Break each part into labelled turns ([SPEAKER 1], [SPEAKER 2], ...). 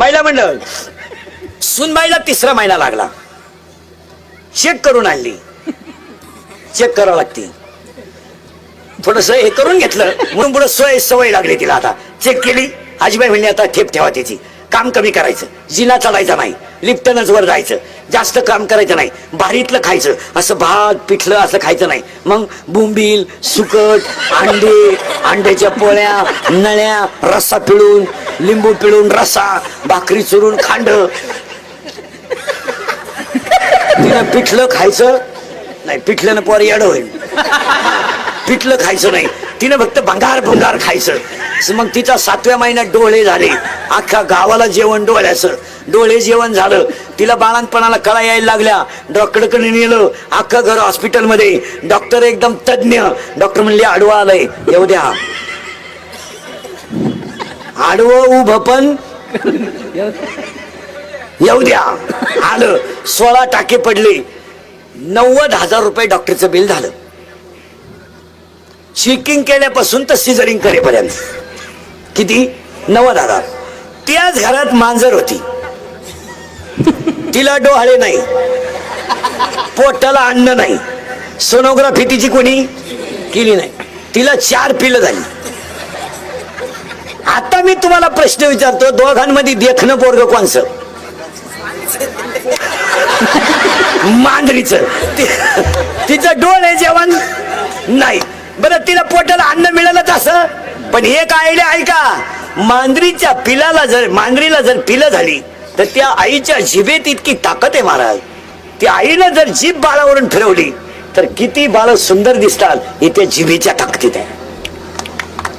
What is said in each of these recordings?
[SPEAKER 1] महिला मंडळ. सुनबाईला तिसरा महिना लागला. चेक करून आणली. चेक करावं लागते. थोडस हे करून घेतलं. म्हणून पुढे सोय सवय लागली तिला आता. चेक केली. आजीबाई म्हणली आता ठेप ठेवा त्याची. काम कमी करायचं. जिना चढायचा नाही. लिफ्टनच वर जायचं. जास्त काम करायचं नाही. भारीतलं खायचं. असं भात पिठलं असं खायचं नाही. मग बुंबील सुकट अंडे अंड्याच्या पोळ्या नळ्या रस्सा पिळून लिंबू पिळून रस्सा भाकरी चुरून खांड. तिनं पिठलं खायचं नाही. पिठल्यानं पोर येड होईल. पिठलं खायचं नाही. तिनं फक्त भंगार भंगार खायचं. मग तिचा सातव्या महिन्यात डोळे झाले. अख्ख्या गावाला जेवण डोळ्याचं. डोळे जेवण झालं. तिला बाळांपणाला कळा यायला लागल्या. डॉक्टरकडे नेलं. अख्खं घर हॉस्पिटलमध्ये. डॉक्टर एकदम तज्ज्ञ. डॉक्टर म्हणले आडवं आलंय. येऊ द्या. आडवं उभं पण येऊ द्या. आलं. सोळा टाके पडले. नव्वद हजार रुपये डॉक्टरचं बिल झालं. चेकिंग केल्यापासून तर सिझरिंग करेपर्यंत. किती? नव्वद हजार. त्याच घरात मांजर होती. तिला डोहाळे नाही. पोटाला अन्न नाही. सोनोग्राफी तिची कोणी केली नाही. तिला चार पिलं झाली. आता मी तुम्हाला प्रश्न विचारतो दोघांमध्ये देखणं पोरग कोणस मांजरीच. तिचं डोळे जेवण नाही. बरं तिला पोटाला अन्न मिळालं असं? पण एक आयडिया ऐका मांजरीच्या पिलाला जर मांजरीला जर पिलं झाली तर त्या आईच्या जिभेत इतकी ताकद आहे महाराज. त्या आईनं जर जीभ बाळावरून फिरवली तर किती बाळ सुंदर दिसतात. इथे जिभेच्या ताकदीत आहे.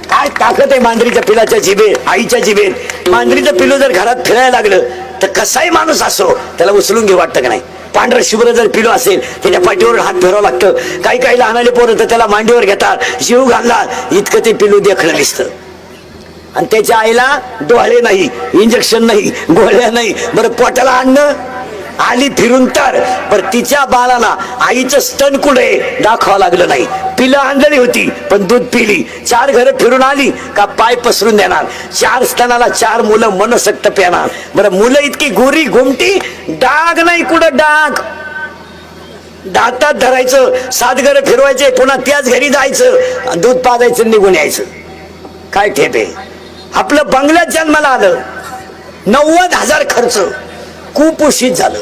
[SPEAKER 1] काय ताकद आहे मांजरीच्या पिलाच्या जिभे आईच्या जिभेत? मांजरीचं पिलू जर घरात फिरायला लागलं तर कसाही माणूस असो त्याला उचलून घेऊ वाटतं का नाही? पांढरं शुभ्र जर पिलो असेल त्याच्या पाठीवर हात फिरावं लागतं. काही काही लहानाले पोरं तर त्याला मांडीवर घेतात. जीव घालणार. इतकं ते पिलू देखणं दिसतं. आणि त्याच्या आईला डोळे नाही इंजेक्शन नाही गोळ्या नाही. बरं पोटाला आणणं आली फिरून तर. पर तिच्या बाळाला आईचं स्तन कुठे दाखवावं लागलं नाही. पिलं आंधळी होती पण दूध पिली. चार घरं फिरून आली का पाय पसरून देणार. चार स्तनाला चार मुलं मनसक्त पेणार. बरं मुलं इतकी गोरी घुमटी डाग नाही कुठं डाग. दातात धरायचं सात घरं फिरवायचे पुन्हा त्याच घरी जायचं आणि दूध पाजायचं निघून यायचं. काय ठेपे आपलं बंगल्यात जन्माला आलं. नव्वद हजार खर्च. कुपोषित झालं.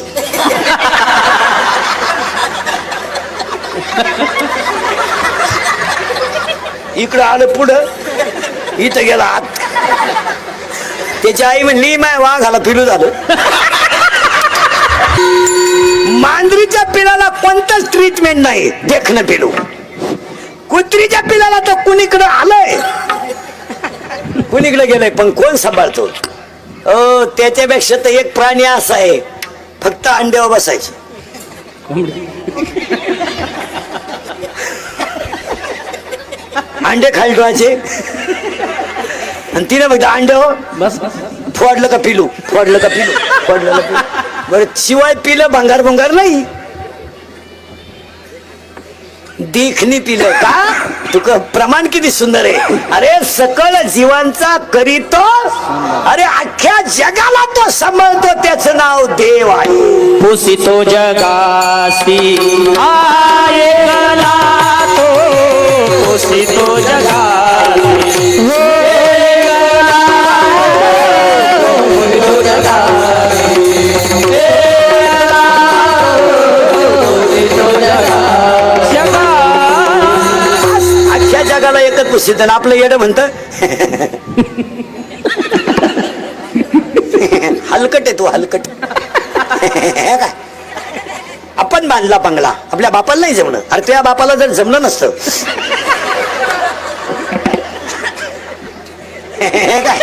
[SPEAKER 1] इकडं आलं पुढं इथं गेला आत. त्याची आई म्हणली माय वाघाला पिलू झालं. मांजरीच्या पिलाला कोणतंच ट्रीटमेंट नाही देखणं पिलू. कुत्रीच्या पिलाला तर कुणीकडं आलंय. कुणीकडे गेलंय पण कोण सांभाळतो? अ त्याच्यापेक्षा तर एक प्राणी असा आहे. फक्त अंड्यावर बसायचं. अंडे खाली ठेवायचे. आणि तिने फक्त अंड
[SPEAKER 2] बस
[SPEAKER 1] फोडलं का पिलू? फोडलं का पिलू? फोडलं का पिलू? बरं शिवाय पिलं भंगार भंगार नाही. देखणी पिलं का? तुक प्रमाण किती सुंदर आहे. अरे सकल जीवांचा करीतो अरे अख्ख्या जगाला तो सांभाळतो त्याचं नाव देव आहे.
[SPEAKER 2] पुसितो जगासी. ऐकला तो पुसितो जगासी
[SPEAKER 1] जगाला आणि आपलं येडं म्हणत. हलकट आहे तू हलकट. काय? आपण बांधला बंगला. आपल्या बापाला नाही जमलं. अरे त्या बापाला जर जमलं नसतं. काय?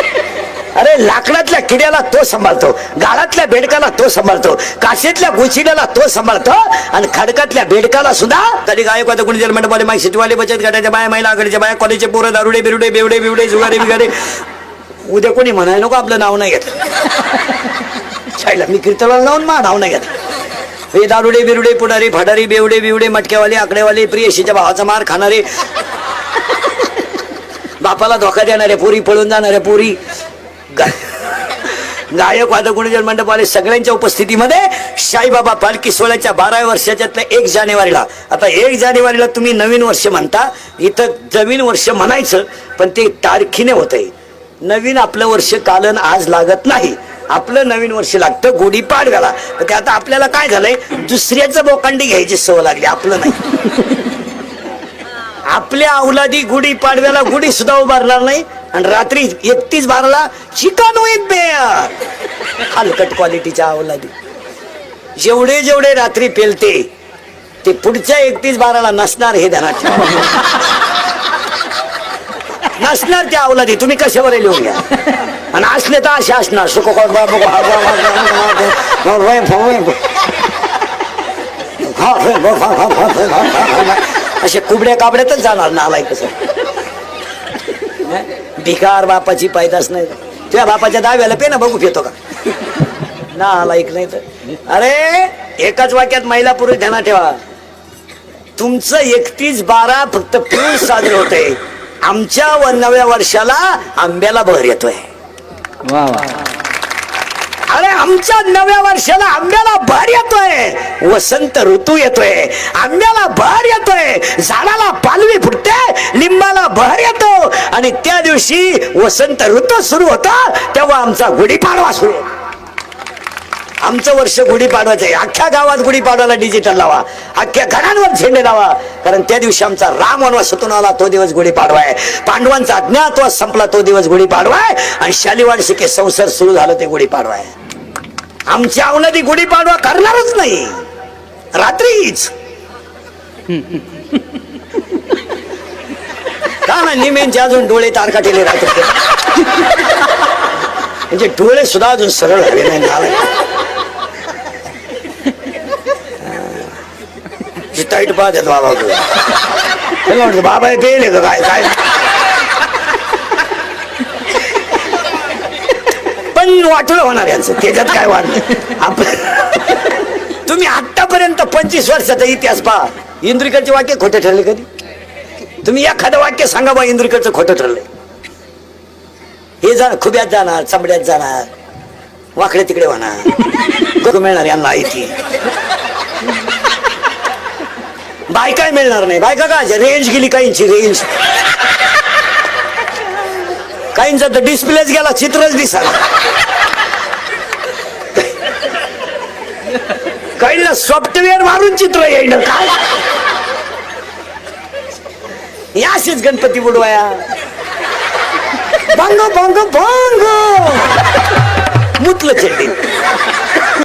[SPEAKER 1] अरे लाकडातल्या किड्याला तो सांभाळतो गाळातल्या बेडकाला तो सांभाळतो काशेतल्या गुचिड्याला तो सांभाळतो आणि खडकातल्या बेडकाला सुद्धा कधी गायक कुणी जन्मंडपाले माई सिटवाले बचत गटाच्या बाया महिला आघाडीच्या बाया कॉलेजचे पोरं दारुडे बिरुडे बेवडे बिवडे जुगारे बिगारे. उद्या कोणी म्हणाय नको आपलं नाव नाही घेत. छायला मी कीर्तनाला लावून मा नाव नाही घेत. हे दारुडे बिरुडे पुढारी फडारी बेवडे बिवडे मटक्यावाले आकडेवाले प्रियशीच्या भावाचा मार खाणारे. बापाला धोका देणाऱ्या पुरी पळून जाणाऱ्या पुरी. गायक वादक गुणजन मंडपवाले सगळ्यांच्या उपस्थितीमध्ये साईबाबा पालखी सोहळ्याच्या बाराव्या वर्षाच्यातल्या एक जानेवारीला. आता एक जानेवारीला तुम्ही नवीन वर्ष म्हणता इथं नवीन वर्ष म्हणायचं पण ते तारखीने होतंय. नवीन आपलं वर्ष कालन आज लागत नाही. आपलं नवीन वर्ष लागतं गुढीपाडव्याला तर ते आता आपल्याला काय झालंय? दुसऱ्याचं बोकांडी घ्यायची सवय लागली आपलं नाही. आपल्या अवलादी गुढी पाडव्याला गुढी सुद्धा उभारणार नाही. आणि रात्री एकतीस बाराला चिकन होईल बेअर हलकट क्वालिटीच्या अवलादी जेवढे जेवढे रात्री पेलते ते पुढच्या एकतीस बाराला नसणार हे ध्यानात नसणार त्या अवलादी तुम्ही कशावर लिहून घ्या आणि असले तर असे असणार सुख असे कुबड्या काबड्यातच जाणार नालाय कसं भिकार बापाची पायदास नाही. तुझ्या बापाच्या दाव्याला पे ना बघू येतो का? ना ऐक नाही तर. अरे एकाच वाक्यात महिला पुरुष ध्यानात ठेवा. तुमचं एकतीस बारा फक्त पुरुष साजरं होतंय. आमच्या व नव्या वर्षाला आंब्याला बहर येतोय.
[SPEAKER 2] वा वा.
[SPEAKER 1] अरे आमच्या नव्या वर्षाला आंब्याला भर येतोय. वसंत ऋतू येतोय. आंब्याला भर येतोय. झाडाला पालवी फुटते लिंबाला भर येतो. आणि त्या दिवशी वसंत ऋतू सुरू होता तेव्हा आमचा गुढीपाडवा सुरू आमचं वर्ष गुढीपाडवाचं आहे. अख्ख्या गावात गुढीपाडवाला डिजिटल लावा. अख्ख्या घरांवर झेंडे लावा. कारण त्या दिवशी आमचा राम वनवासातून आला तो दिवस गुढीपाडवा आहे. पांडवांचा अज्ञातवास संपला तो दिवस गुढीपाडवा आहे. आणि शालिवाड शिके संसार सुरू झालं ते गुढीपाडवा आहे. आमच्या अवनदी गुढीपाडवा करणारच नाही. रात्रीच. का ना निमेंचे अजून डोळे तारकाटेले राहतात म्हणजे डोळे सुद्धा अजून सरळ झाले नाही टाईट पाहतात बाबा. तुला म्हटलं, बाबा हे पेले काय? काय? वाटलं होणार यांचं. त्याच्यात काय वाढ? आपण तुम्ही आतापर्यंत पंचवीस वर्षाचा इतिहास पहा. इंद्रिकडचे वाक्य खोटे ठरले कधी? तुम्ही एखादं वाक्य सांगा बा इंद्रिकडचं खोटं ठरलंय. हे जाण खुब्यात जाणार चमड्यात जाणार वाकडे तिकडे होणार. गग मिळणार यांना आयती बायका मिळणार नाही. बायका का रेंज गेली काहींची रेंज काहींचा तर डिस्प्लेच गेला चित्रच दिसाला काहींना सॉफ्टवेअर मारून चित्र येईल काय? या असेच गणपती बुडवाया. भंग भंग भंग. मुतलं चेंडी